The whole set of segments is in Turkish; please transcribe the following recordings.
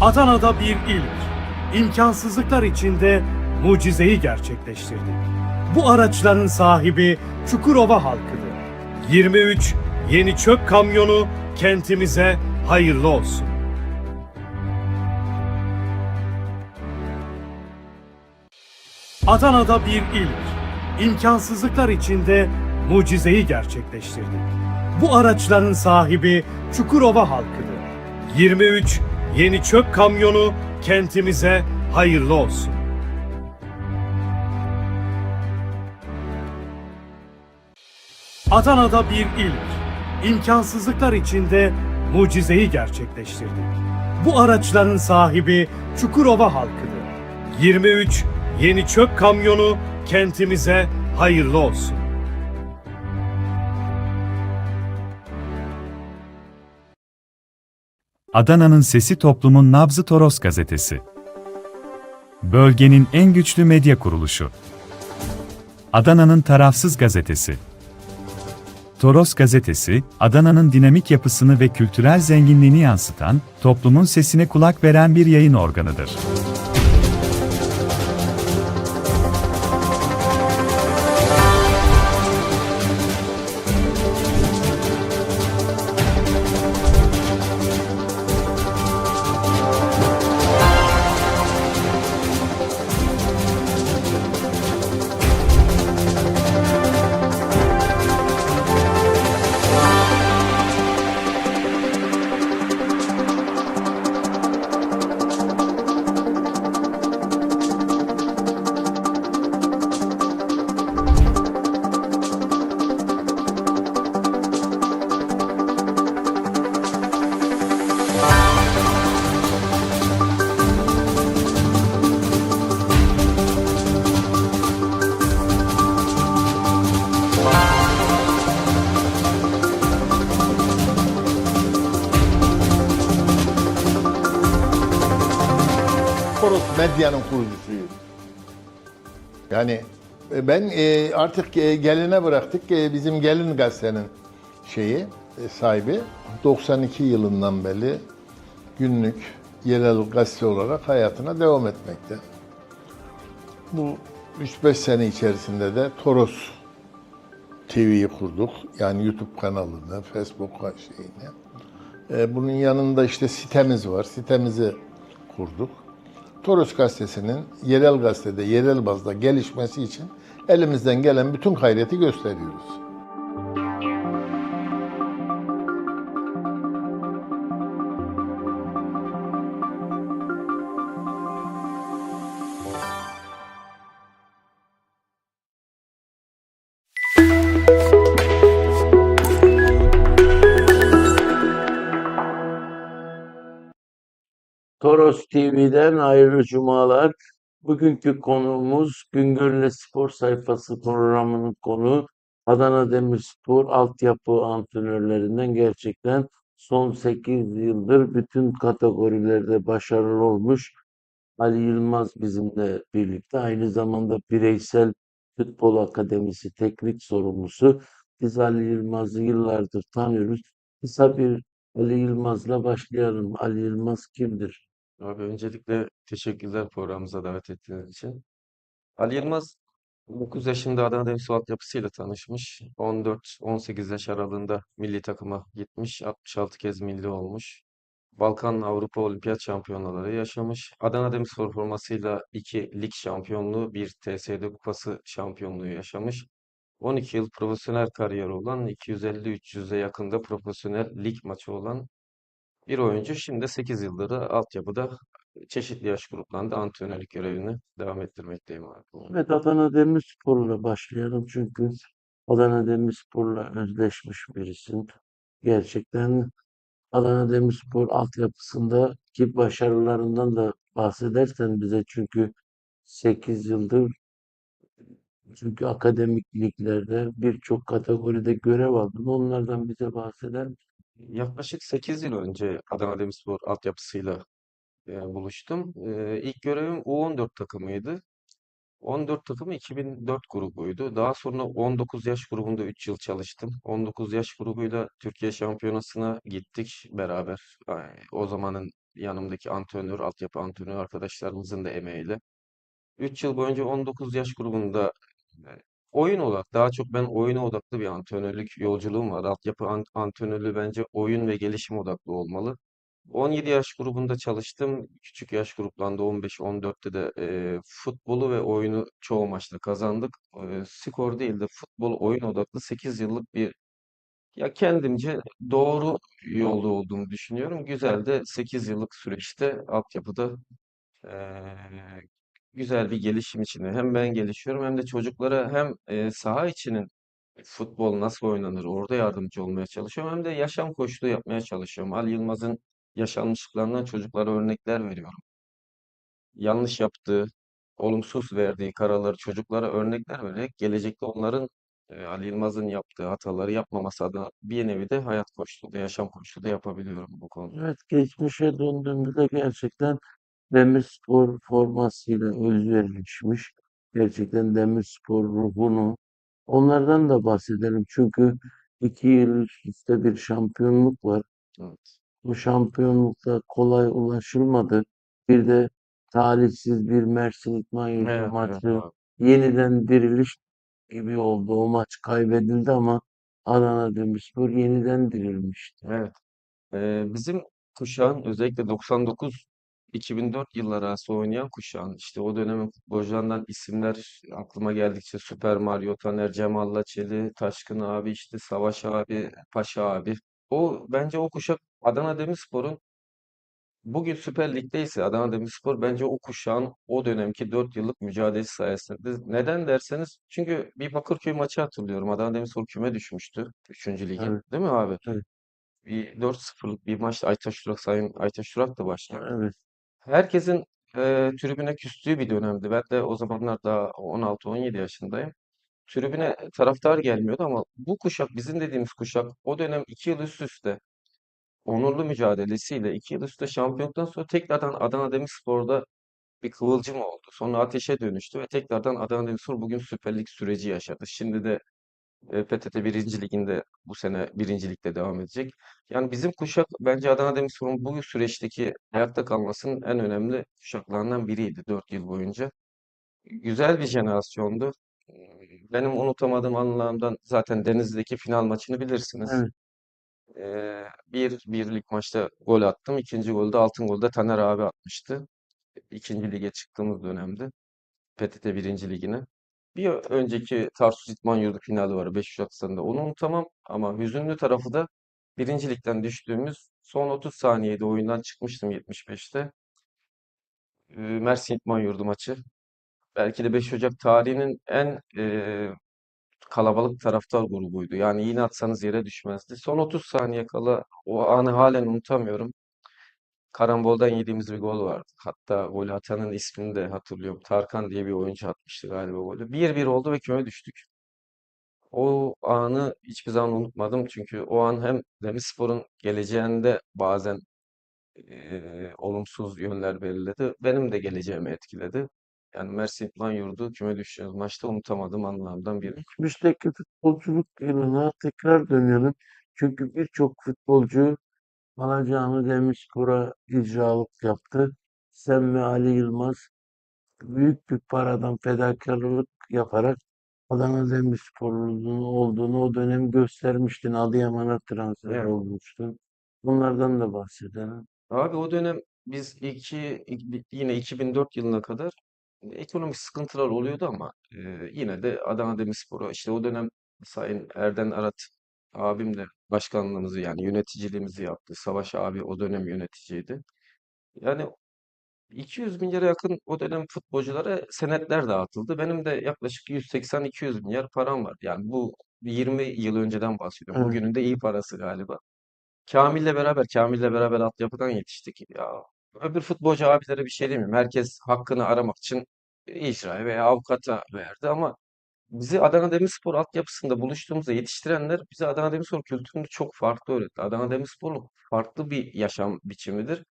Adana'da bir ilk. İmkansızlıklar içinde mucizeyi gerçekleştirdi. Bu araçların sahibi Çukurova halkıdır. 23 yeni çöp kamyonu kentimize hayırlı olsun. Adana'da bir ilk. İmkansızlıklar içinde mucizeyi gerçekleştirdi. Bu araçların sahibi Çukurova halkıdır. 23 yeni çöp kamyonu kentimize hayırlı olsun. Adana'da bir ilk. İmkansızlıklar içinde mucizeyi gerçekleştirdi. Bu araçların sahibi Çukurova halkıdır. 23 yeni çöp kamyonu kentimize hayırlı olsun. Adana'nın Sesi Toplumun Nabzı Toros Gazetesi. Bölgenin en güçlü medya kuruluşu. Adana'nın tarafsız gazetesi. Toros Gazetesi, Adana'nın dinamik yapısını ve kültürel zenginliğini yansıtan, toplumun sesine kulak veren bir yayın organıdır. Toros Medya'nın kurucusuyum. Yani e, ben e, artık e, geline bıraktık. Bizim Gelin Gazete'nin şeyi, sahibi 92 yılından beri günlük yerel gazete olarak hayatına devam etmekte. Bu 3-5 sene içerisinde de Toros TV'yi kurduk. Yani YouTube kanalını, Facebook şeyini. Bunun yanında işte sitemiz var. Sitemizi kurduk. Toros Gazetesi'nin yerel gazetede, yerel bazda gelişmesi için elimizden gelen bütün gayreti gösteriyoruz. Toros TV'den hayırlı cumalar. Bugünkü konuğumuz Güngör'le Spor sayfası programının konu Adana Demirspor altyapı antrenörlerinden gerçekten son 8 yıldır bütün kategorilerde başarılı olmuş Ali Yılmaz bizimle birlikte. Aynı zamanda bireysel futbol akademisi teknik sorumlusu. Biz Ali Yılmaz'ı yıllardır tanıyoruz. Kısa bir Ali Yılmaz'la başlayalım. Ali Yılmaz kimdir? Abi öncelikle teşekkürler programımıza davet ettiğiniz için. Ali Yılmaz 9 yaşında Adana Demirspor altyapısıyla tanışmış. 14-18 yaş aralığında milli takıma gitmiş. 66 kez milli olmuş. Balkan Avrupa Olimpiyat şampiyonaları yaşamış. Adana Demirspor formasıyla 2 lig şampiyonluğu, bir TSD Kupası şampiyonluğu yaşamış. 12 yıl profesyonel kariyeri olan 250-300'e yakında profesyonel lig maçı olan bir oyuncu şimdi 8 yıldır da altyapıda çeşitli yaş gruplarında antrenörlük görevini devam ettirmekteyim abi. Evet Adana Demirspor'la başlayalım çünkü Adana Demirspor'la özdeşmiş birisin. Gerçekten Adana Demirspor altyapısındaki başarılarından da bahsedersen bize çünkü 8 yıldır çünkü akademik liglerde birçok kategoride görev aldın. Onlardan bize bahseder misin? Yaklaşık 8 yıl önce Adana Demirspor altyapısıyla e, buluştum. E, ilk görevim U14 takımıydı. 14 takımı 2004 grubuydu. Daha sonra 19 yaş grubunda 3 yıl çalıştım. 19 yaş grubuyla Türkiye Şampiyonası'na gittik beraber. Ay, O zamanın yanımdaki antrenör, altyapı antrenör arkadaşlarımızın da emeğiyle. 3 yıl boyunca 19 yaş grubunda e, oyun odaklı, daha çok ben oyuna odaklı bir antrenörlük yolculuğum var. Altyapı an- antrenörlüğü bence oyun ve gelişim odaklı olmalı. 17 yaş grubunda çalıştım. Küçük yaş gruplarında 15-14'te de e, futbolu ve oyunu çoğu maçta kazandık. E, skor değil de futbol oyun odaklı 8 yıllık bir ya kendimce doğru yolda olduğumu düşünüyorum. Güzel de 8 yıllık süreçte altyapıda eee, güzel bir gelişim içinde. Hem ben gelişiyorum hem de çocuklara hem eee, saha içinin futbol nasıl oynanır orada yardımcı olmaya çalışıyorum. Hem de yaşam koçluğu yapmaya çalışıyorum. Ali Yılmaz'ın yaşanmışlıklarından çocuklara örnekler veriyorum. Yanlış yaptığı, olumsuz verdiği kararları çocuklara örnekler vererek gelecekte onların e, Ali Yılmaz'ın yaptığı hataları yapmaması adına bir nevi de hayat koçluğu da yaşam koçluğu da yapabiliyorum bu konuda. Evet, geçmişe döndüğümüzde gerçekten Demirspor formasıyla özverişmiş. Gerçekten Demirspor ruhunu onlardan da bahsedelim. Çünkü iki yıl üst üste bir şampiyonluk var. Evet. Bu şampiyonlukta kolay ulaşılmadı. Bir de talihsiz bir Mersin Yurdu Evet, evet maçı abi. yeniden diriliş gibi oldu. O maç kaybedildi ama Adana Demirspor yeniden dirilmişti. Evet. Ee, bizim kuşağın özellikle 99 2004 yılları arası oynayan kuşağın işte o dönemin futbolcularından isimler aklıma geldikçe Süper Mario Taner, Cemal Laçeli, Taşkın abi, işte Savaş abi, Paşa abi. O bence o kuşak Adana Demirspor'un bugün Süper Lig'deyse Adana Demirspor bence o kuşağın o dönemki 4 yıllık mücadelesi sayesinde. Neden derseniz çünkü bir Bakırköy maçı hatırlıyorum. Adana Demirspor küme düşmüştü 3. ligin. Evet, Değil mi abi? evet, Bir 4-0'lık bir maçta Aytaş Durak Sayın Aytaş Durak da başladı. evet. Herkesin e, tribüne küstüğü bir dönemdi. Ben de o zamanlar daha 16-17 yaşındayım. Tribüne taraftar gelmiyordu ama bu kuşak, bizim dediğimiz kuşak o dönem 2 yıl üst üste onurlu mücadelesiyle 2 yıl üst üste şampiyonluktan sonra tekrardan Adana Demirspor'da bir kıvılcım oldu. Sonra ateşe dönüştü ve tekrardan Adana Demirspor bugün Süper Lig süreci yaşadı. Şimdi de PTT 1. Liginde bu sene 1. Ligde devam edecek. Yani bizim kuşak bence Adana Demirspor'un bu süreçteki ayakta kalmasının en önemli kuşaklarından biriydi 4 yıl boyunca. Güzel bir jenerasyondu. Benim unutamadığım anılarımdan zaten Denizli'deki final maçını bilirsiniz. Evet. Ee, bir birlik maçta gol attım. İkinci golde altın golde Taner abi atmıştı. İkinci lige çıktığımız dönemde. PTT 1. Ligine. Bir önceki Tarsus İdman Yurdu finali var 5 Ocak stadında. Onu unutamam ama hüzünlü tarafı da 1. Ligden düştüğümüz son 30 saniyede oyundan çıkmıştım 75'te. Ee, Mersin İdman Yurdu maçı. Belki de 5 Ocak tarihinin en e, kalabalık taraftar grubuydu. Yani iğne atsanız yere düşmezdi. Son 30 saniye kala o anı halen unutamıyorum. Karambol'dan yediğimiz bir gol vardı. Hatta golü atanın ismini de hatırlıyorum. Tarkan diye bir oyuncu atmıştı galiba golü. 1-1 oldu ve küme düştük. O anı hiçbir zaman unutmadım. Çünkü o an hem Demirspor'un geleceğinde bazen eee, olumsuz yönler belirledi. Benim de geleceğimi etkiledi. Yani Mersin İdman Yurdu küme düştüğümüz maçta unutamadığım anlardan biri. Geçmişteki futbolculuk yılına tekrar dönelim. Çünkü birçok futbolcu Alacağını Demirspor'a icralık yaptı. Sen ve Ali Yılmaz büyük bir paradan fedakarlık yaparak Adana Demirspor'un olduğunu o dönem göstermiştin. Adıyaman'a transfer Evet. olmuştun. Bunlardan da bahsedelim. Abi o dönem biz iki- yine 2004 yılına kadar ekonomik sıkıntılar oluyordu ama e, yine de Adana Demirspor'a işte o dönem Sayın Erden Arat abim de başkanlığımızı yani yöneticiliğimizi yaptı. Savaş abi o dönem yöneticiydi. Yani 200 milyara yakın o dönem futbolculara senetler dağıtıldı. Benim de yaklaşık 180-200 milyar param var. Yani bu 20 yıl önceden bahsediyorum. Evet. Bugünün de iyi parası galiba. Kamil'le beraber, Kamil'le beraber altyapıdan yetiştik. Ya öbür futbolcu abilere bir şey demiyorum. Herkes hakkını aramak için icraya veya avukata verdi ama bizi Adana Demirspor altyapısında buluştuğumuzda yetiştirenler bize Adana Demirspor kültürünü çok farklı öğretti. Adana Demirspor'un farklı bir yaşam biçimidir.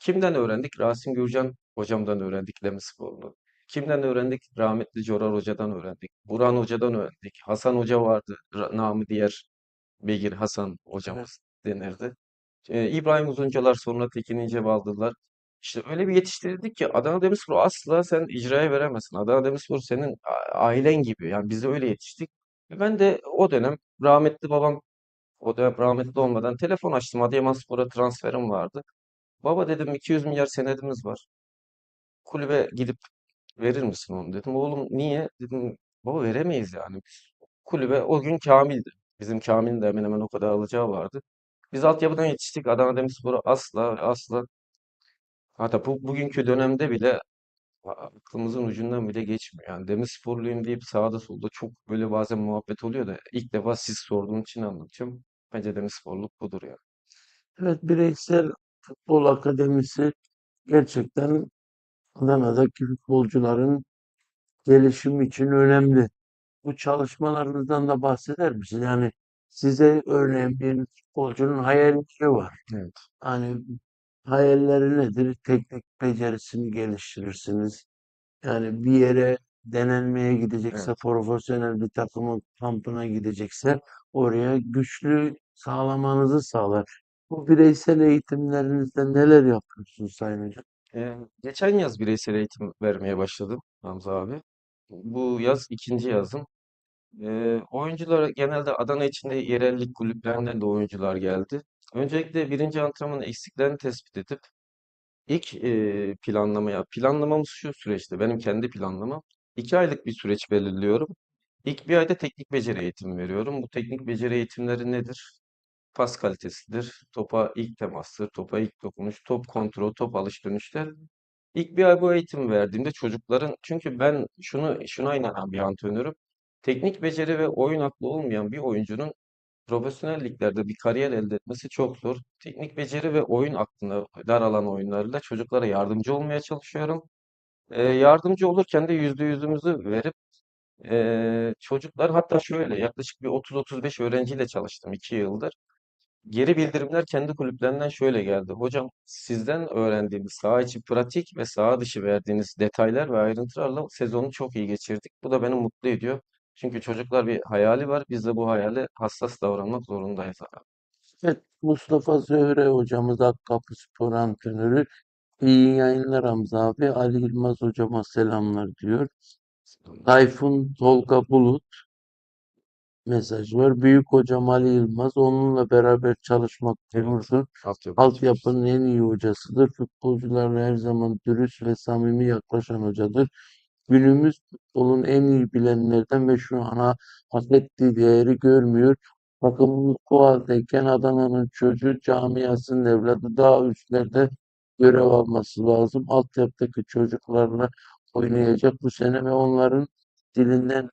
Kimden öğrendik? Rasim Gürcan hocamdan öğrendik Demirspor'unu. Kimden öğrendik? Rahmetli Corar Hoca'dan öğrendik. Burhan Hoca'dan öğrendik. Hasan Hoca vardı. Namı diğer Begir Hasan hocamız denirdi. Ee, İbrahim Uzuncalar sonra Tekin İncebaldılar. İşte öyle bir yetiştirildik ki Adana Demirspor'u asla sen icraya veremezsin. Adana Demirspor senin ailen gibi. Yani biz öyle yetiştik. Ve Ben de o dönem rahmetli babam o dönem rahmetli olmadan telefon açtım. Adıyamanspor'a transferim vardı. Baba dedim 200 milyar senedimiz var. Kulübe gidip verir misin onu dedim. Oğlum niye? Dedim baba veremeyiz yani. Kulübe o gün Kamil'di. Bizim Kamil'in de hemen hemen o kadar alacağı vardı. Biz altyapıdan yetiştik. Adana Demirspor'u asla asla hatta bu, bugünkü dönemde bile a- aklımızın ucundan bile geçmiyor. Yani Demirsporluyum deyip sağda solda çok böyle bazen muhabbet oluyor da ilk defa siz sorduğun için anlatacağım. Bence Demirsporluk budur yani. Evet, bireysel futbol akademisi gerçekten Adana'daki futbolcuların gelişimi için önemli. Bu çalışmalarınızdan da bahseder misin? Yani size örneğin bir futbolcunun hayalleri var. Evet. Hani hayalleri nedir? Teknik becerisini geliştirirsiniz. Yani bir yere denenmeye gidecekse, Evet. profesyonel bir takımın kampına gidecekse oraya güçlü sağlamanızı sağlar. Bu bireysel eğitimlerinizde neler yapıyorsunuz Sayın Hocam? Ee, geçen yaz bireysel eğitim vermeye başladım Hamza abi. Bu yaz ikinci yazım. Ee, oyunculara genelde Adana içinde yerellik kulüplerinden de oyuncular geldi. Öncelikle birinci antrenmanın eksiklerini tespit edip ilk e, planlamaya, planlamamız şu süreçte, benim kendi planlamam. iki aylık bir süreç belirliyorum. İlk bir ayda teknik beceri eğitimi veriyorum. Bu teknik beceri eğitimleri nedir? Pas kalitesidir, topa ilk temastır, topa ilk dokunuş, top kontrol, top alış dönüşler. İlk bir ay bu eğitimi verdiğimde çocukların, çünkü ben şunu şuna inanan bir antrenörüm. Teknik beceri ve oyun aklı olmayan bir oyuncunun profesyonel liglerde bir kariyer elde etmesi çok zor. Teknik beceri ve oyun aklına dar alan oyunlarıyla çocuklara yardımcı olmaya çalışıyorum. Ee, yardımcı olurken de yüzde yüzümüzü verip ee, çocuklar hatta şöyle yaklaşık bir 30-35 öğrenciyle çalıştım 2 yıldır. Geri bildirimler kendi kulüplerinden şöyle geldi. Hocam sizden öğrendiğimiz saha içi pratik ve saha dışı verdiğiniz detaylar ve ayrıntılarla sezonu çok iyi geçirdik. Bu da beni mutlu ediyor. Çünkü çocuklar bir hayali var. Biz de bu hayale hassas davranmak zorundayız abi. Evet, Mustafa Zöhre hocamız Akkapı Spor Antrenörü. İyi yayınlar Hamza abi. Ali Yılmaz hocama selamlar diyor. Tayfun Tolga Bulut mesaj var. Büyük hocam Ali Yılmaz onunla beraber çalışmak gururdur. Altyapı. Altyapının en iyi hocasıdır. Futbolcularla her zaman dürüst ve samimi yaklaşan hocadır. Günümüz futbolun en iyi bilenlerden ve şu ana hak ettiği değeri görmüyor. Takımımız bu haldeyken Adana'nın çocuğu camiasının evladı daha üstlerde görev alması lazım. Altyapıdaki çocuklarla oynayacak bu sene ve onların dilinden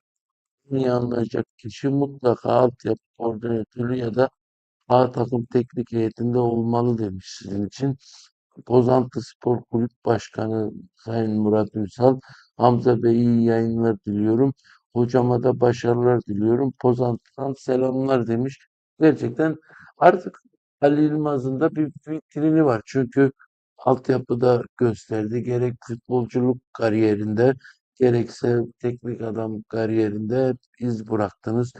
iyi anlayacak kişi mutlaka altyapı koordinatörü ya da A takım teknik heyetinde olmalı demiş sizin için. Pozantı Spor Kulüp Başkanı Sayın Murat Ünsal, Hamza Bey iyi yayınlar diliyorum. Hocama da başarılar diliyorum. Pozantı'dan selamlar demiş. Gerçekten artık Ali Yılmaz'ın da bir vitrini var. Çünkü altyapıda gösterdi. Gerek futbolculuk kariyerinde gerekse teknik adam kariyerinde iz bıraktınız.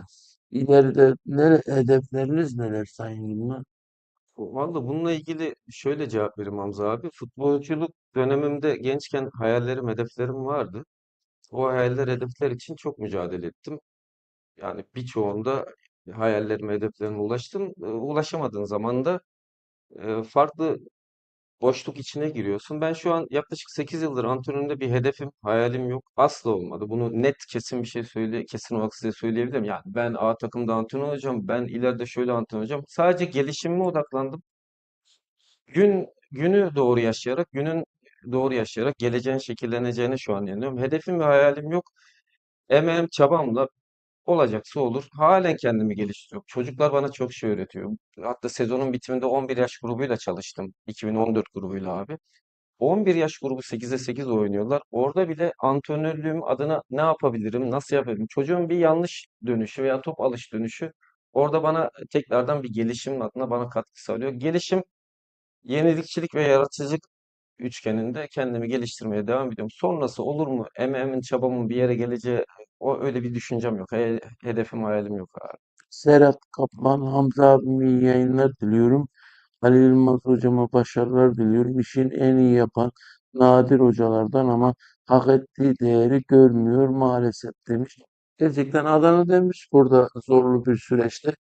İleride ne, hedefleriniz neler Sayın Yılmaz? Vallahi bununla ilgili şöyle cevap vereyim Hamza abi. Futbolculuk dönemimde gençken hayallerim, hedeflerim vardı. O hayaller, hedefler için çok mücadele ettim. Yani birçoğunda hayallerime, hedeflerime ulaştım. Ee, Ulaşamadığın zaman da e, farklı boşluk içine giriyorsun. Ben şu an yaklaşık 8 yıldır antrenörümde bir hedefim, hayalim yok. Asla olmadı. Bunu net kesin bir şey söyle, kesin olarak size söyleyebilirim. Yani ben A takımda antrenör olacağım, ben ileride şöyle antrenör olacağım. Sadece gelişimime odaklandım. Gün günü doğru yaşayarak, günün doğru yaşayarak geleceğin şekilleneceğine şu an inanıyorum. Hedefim ve hayalim yok. Emeğim, çabamla olacaksa olur. Halen kendimi geliştiriyorum. Çocuklar bana çok şey öğretiyor. Hatta sezonun bitiminde 11 yaş grubuyla çalıştım. 2014 grubuyla abi. 11 yaş grubu 8'e 8 oynuyorlar. Orada bile antrenörlüğüm adına ne yapabilirim, nasıl yapabilirim? Çocuğun bir yanlış dönüşü veya top alış dönüşü orada bana tekrardan bir gelişim adına bana katkı sağlıyor. Gelişim Yenilikçilik ve yaratıcılık üçgeninde kendimi geliştirmeye devam ediyorum. Sonrası olur mu? Emeğimin, çabamın bir yere geleceği o öyle bir düşüncem yok. He- hedefim, hayalim yok abi. Serhat Kaplan, Hamza abim iyi yayınlar diliyorum. Ali Yılmaz hocama başarılar diliyorum. İşin en iyi yapan nadir hocalardan ama hak ettiği değeri görmüyor maalesef demiş. Gerçekten Adana Demirspor'da zorlu bir süreçte.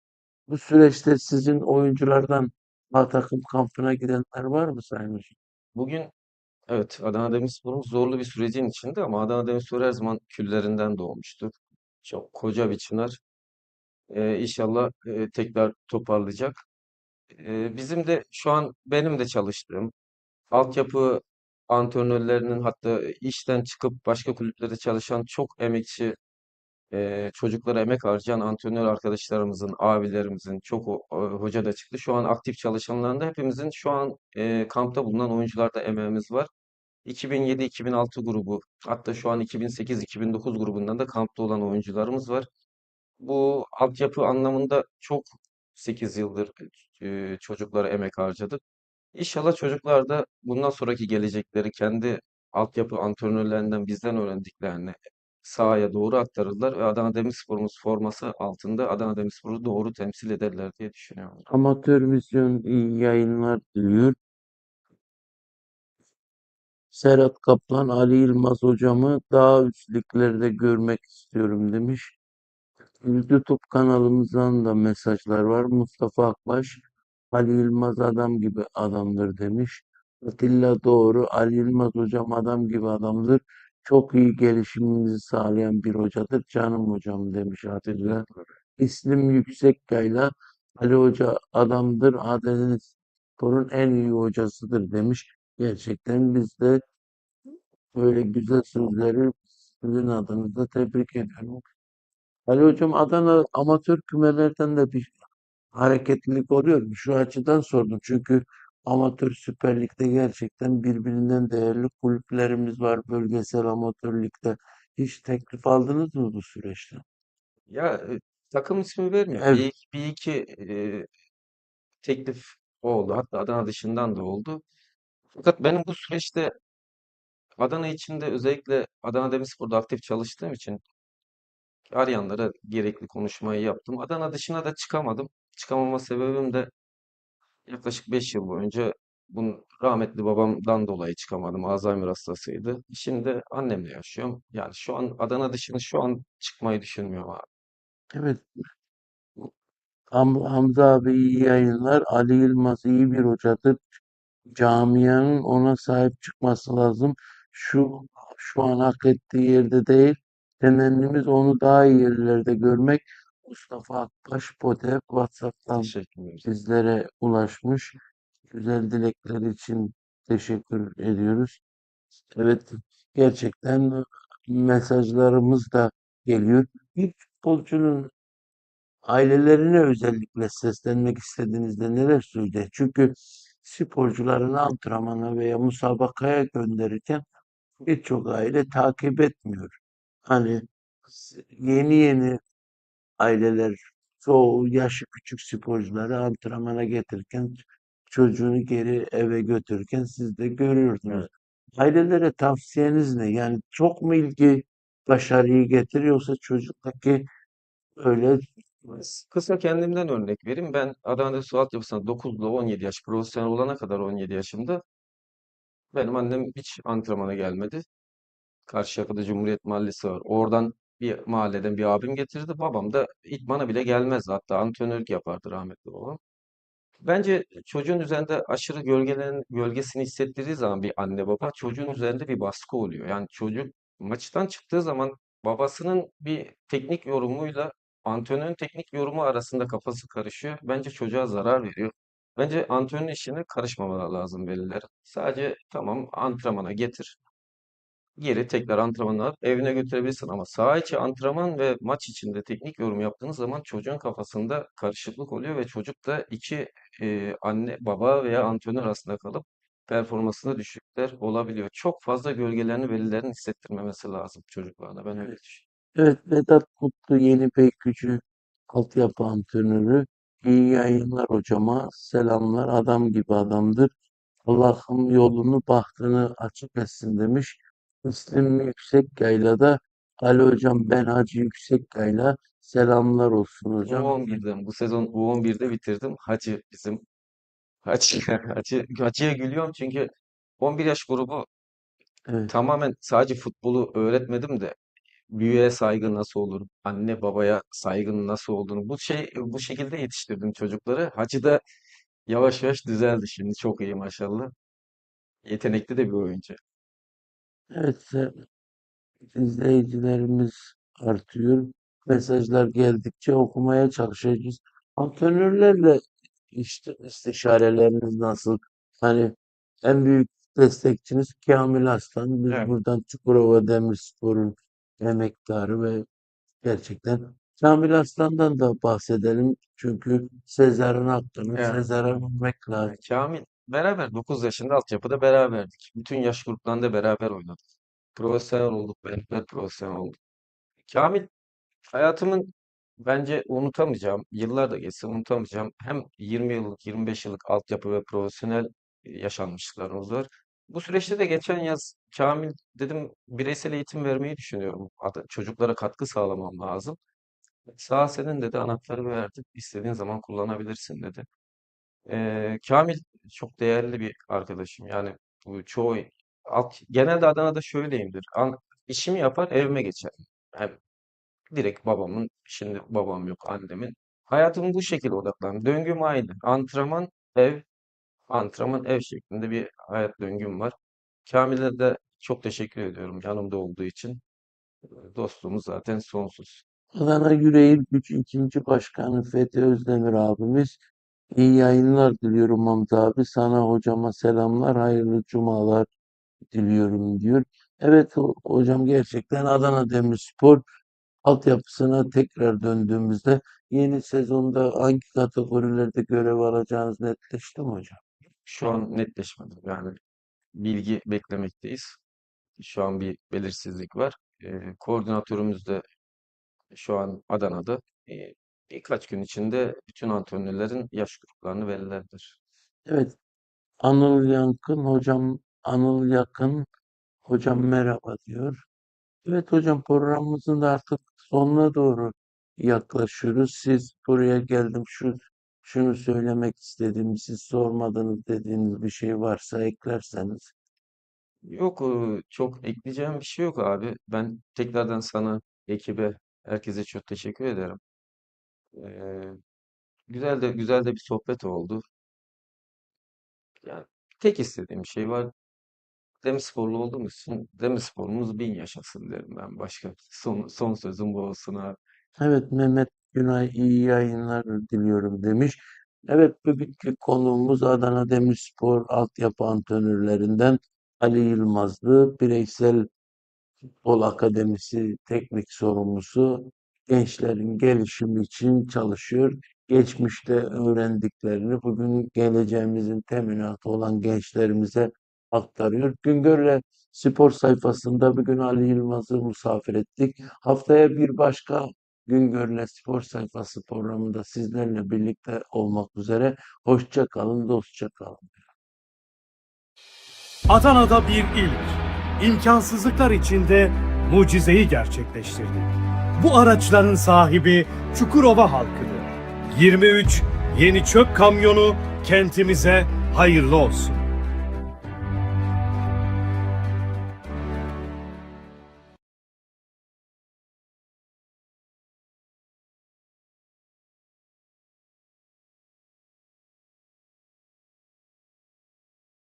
Bu süreçte sizin oyunculardan A takım kampına gidenler var mı Sayın Hocam? Bugün evet Adana Demirspor'umuz zorlu bir sürecin içinde ama Adana Demirspor her zaman küllerinden doğmuştur. Çok koca bir çınar. Ee, inşallah e, tekrar toparlayacak. Ee, bizim de şu an benim de çalıştığım altyapı antrenörlerinin hatta işten çıkıp başka kulüplerde çalışan çok emekçi e, çocuklara emek harcayan antrenör arkadaşlarımızın, abilerimizin çok o- hoca da çıktı. Şu an aktif çalışanlarında hepimizin şu an e, kampta bulunan oyuncularda emeğimiz var. 2007-2006 grubu hatta şu an 2008-2009 grubundan da kampta olan oyuncularımız var. Bu altyapı anlamında çok 8 yıldır e, çocuklara emek harcadık. İnşallah çocuklar da bundan sonraki gelecekleri kendi altyapı antrenörlerinden bizden öğrendiklerini sahaya doğru aktarırlar ve Adana Demirspor'umuz forması altında Adana Demirspor'u doğru temsil ederler diye düşünüyorum. Amatör misyon iyi yayınlar diliyor. Serhat Kaplan, Ali Yılmaz hocamı daha üst liglerde görmek istiyorum demiş. YouTube kanalımızdan da mesajlar var. Mustafa Akbaş, Ali Yılmaz adam gibi adamdır demiş. Atilla Doğru, Ali Yılmaz hocam adam gibi adamdır. Çok iyi gelişimimizi sağlayan bir hocadır. Canım hocam demiş Atilla. İslim Yüksekkaya'yla Ali Hoca adamdır. Adana Spor'un en iyi hocasıdır demiş. Gerçekten biz de böyle güzel sözleri sizin adınıza tebrik ediyorum. Ali Hocam Adana amatör kümelerden de bir hareketlilik oluyor? Şu açıdan sordum. Çünkü amatör Süper Lig'de gerçekten birbirinden değerli kulüplerimiz var. Bölgesel amatör ligde. Hiç teklif aldınız mı bu süreçte? Ya e, takım ismi vermiyor. Evet. Bir, bir iki e, teklif oldu. Hatta Adana dışından da oldu. Fakat benim bu süreçte Adana içinde özellikle Adana Demirspor'da aktif çalıştığım için arayanlara gerekli konuşmayı yaptım. Adana dışına da çıkamadım. Çıkamama sebebim de yaklaşık 5 yıl boyunca bunun rahmetli babamdan dolayı çıkamadım. Alzheimer hastasıydı. Şimdi annemle yaşıyorum. Yani şu an Adana dışına şu an çıkmayı düşünmüyorum abi. Evet. Ham Hamza abi iyi yayınlar. Ali Yılmaz iyi bir hocadır. Camianın ona sahip çıkması lazım. Şu şu an hak ettiği yerde değil. Temennimiz onu daha iyi yerlerde görmek. Mustafa Akbaş Potev WhatsApp'tan bizlere ulaşmış. Güzel dilekler için teşekkür ediyoruz. Evet, gerçekten mesajlarımız da geliyor. Bir futbolcunun ailelerine özellikle seslenmek istediğinizde neler söyleyecek? Çünkü sporcularını antrenmana veya musabakaya gönderirken birçok aile takip etmiyor. Hani yeni yeni aileler çoğu yaşı küçük sporcuları antrenmana getirirken çocuğunu geri eve götürürken siz de görüyorsunuz. Ailelere tavsiyeniz ne? Yani çok mu ilgi başarıyı getiriyorsa çocuktaki öyle Kısa kendimden örnek vereyim. Ben Adana Su altyapısına 9 ile 17 yaş profesyonel olana kadar 17 yaşımda benim annem hiç antrenmana gelmedi. Karşıyaka'da Cumhuriyet Mahallesi var. Oradan bir mahalleden bir abim getirdi. Babam da idmana bile gelmezdi. Hatta antrenörlük yapardı rahmetli babam. Bence çocuğun üzerinde aşırı gölgelerin gölgesini hissettirdiği zaman bir anne baba çocuğun üzerinde bir baskı oluyor. Yani çocuk maçtan çıktığı zaman babasının bir teknik yorumuyla antrenörün teknik yorumu arasında kafası karışıyor. Bence çocuğa zarar veriyor. Bence antrenörün işine karışmamalar lazım veliler. Sadece tamam antrenmana getir. Geri tekrar antrenmanı alıp evine götürebilirsin ama saha içi antrenman ve maç içinde teknik yorum yaptığınız zaman çocuğun kafasında karışıklık oluyor ve çocuk da iki e, anne baba veya antrenör arasında kalıp performansında düşükler olabiliyor. Çok fazla gölgelerini velilerin hissettirmemesi lazım çocuklarına. Ben öyle düşünüyorum. Evet, Vedat Mutlu Yeni Beykötü altyapı antrenörü. İyi yayınlar hocama. Selamlar. Adam gibi adamdır. Allah'ım yolunu, bahtını açık etsin demiş. Müslim Yüksekkaya'yla da Ali hocam ben Hacı Yüksekkaya'yla selamlar olsun hocam. U11'den bu sezon U11'de bitirdim. Hacı bizim Hacı, Hacı, Hacı'ya gülüyorum çünkü 11 yaş grubu Evet. tamamen sadece futbolu öğretmedim de büyüğe saygı nasıl olur, anne babaya saygının nasıl olduğunu bu şey bu şekilde yetiştirdim çocukları. Hacı da yavaş yavaş düzeldi şimdi çok iyi maşallah. Yetenekli de bir oyuncu. Evet, izleyicilerimiz artıyor. Mesajlar geldikçe okumaya çalışacağız. Antrenörlerle işte istişareleriniz nasıl? Hani en büyük destekçiniz Kamil Aslan. Biz Evet. buradan Çukurova Demirspor'un emektarı ve gerçekten Kamil Aslan'dan da bahsedelim. Çünkü Sezar'ın hakkını Evet. Sezar'a vermek lazım. Kamil beraber 9 yaşında altyapıda beraberdik. Bütün yaş gruplarında beraber oynadık. Profesyonel olduk, beraber profesyonel olduk. Kamil hayatımın bence unutamayacağım, yıllar da geçse unutamayacağım hem 20 yıllık, 25 yıllık altyapı ve profesyonel yaşanmışlıklarımız var. Bu süreçte de geçen yaz Kamil dedim bireysel eğitim vermeyi düşünüyorum. Çocuklara katkı sağlamam lazım. Sağ senin dedi anahtarı verdim. İstediğin zaman kullanabilirsin dedi. Ee, Kamil çok değerli bir arkadaşım. Yani bu çoğu alt, genelde Adana'da şöyleyimdir. An, işimi yapar evime geçerim. Hem direkt babamın, şimdi babam yok annemin. Hayatım bu şekilde odaklandı. Döngüm aynı. Antrenman, ev, antrenman, ev şeklinde bir hayat döngüm var. Kamil'e de çok teşekkür ediyorum yanımda olduğu için. Dostluğumuz zaten sonsuz. Adana Yüreğir Güç 2. Başkanı Fethi Özdemir abimiz. İyi yayınlar diliyorum Hamza abi. Sana hocama selamlar, hayırlı cumalar diliyorum diyor. Evet ho- hocam gerçekten Adana Demirspor altyapısına tekrar döndüğümüzde yeni sezonda hangi kategorilerde görev alacağınız netleşti mi hocam? Şu an netleşmedi. Yani bilgi beklemekteyiz. Şu an bir belirsizlik var. Ee, koordinatörümüz de şu an Adana'da. Ee, birkaç gün içinde bütün antrenörlerin yaş gruplarını verirlerdir. Evet Anıl Yankın hocam Anıl Yakın hocam merhaba diyor. Evet hocam programımızın da artık sonuna doğru yaklaşıyoruz. Siz buraya geldim şu şunu söylemek istediğim siz sormadınız dediğiniz bir şey varsa eklerseniz. Yok çok ekleyeceğim bir şey yok abi. Ben tekrardan sana, ekibe, herkese çok teşekkür ederim. Ee, güzel de güzel de bir sohbet oldu. Yani tek istediğim şey var. Demirsporlu olduğumuz için Demirspor'umuz bin yaşasın derim ben. Başka son, son sözüm bu olsun abi. Evet Mehmet Günay iyi yayınlar diliyorum demiş. Evet bugünkü konuğumuz Adana Demirspor altyapı antrenörlerinden Ali Yılmazlı. Bireysel Futbol Akademisi teknik sorumlusu gençlerin gelişimi için çalışıyor. Geçmişte öğrendiklerini bugün geleceğimizin teminatı olan gençlerimize aktarıyor. Güngör'le spor sayfasında bugün Ali Yılmaz'ı misafir ettik. Haftaya bir başka Güngör'le spor sayfası programında sizlerle birlikte olmak üzere. Hoşça kalın, dostça kalın. Adana'da bir ilk. İmkansızlıklar içinde mucizeyi gerçekleştirdik. Bu araçların sahibi Çukurova halkıdır. 23 yeni çöp kamyonu kentimize hayırlı olsun.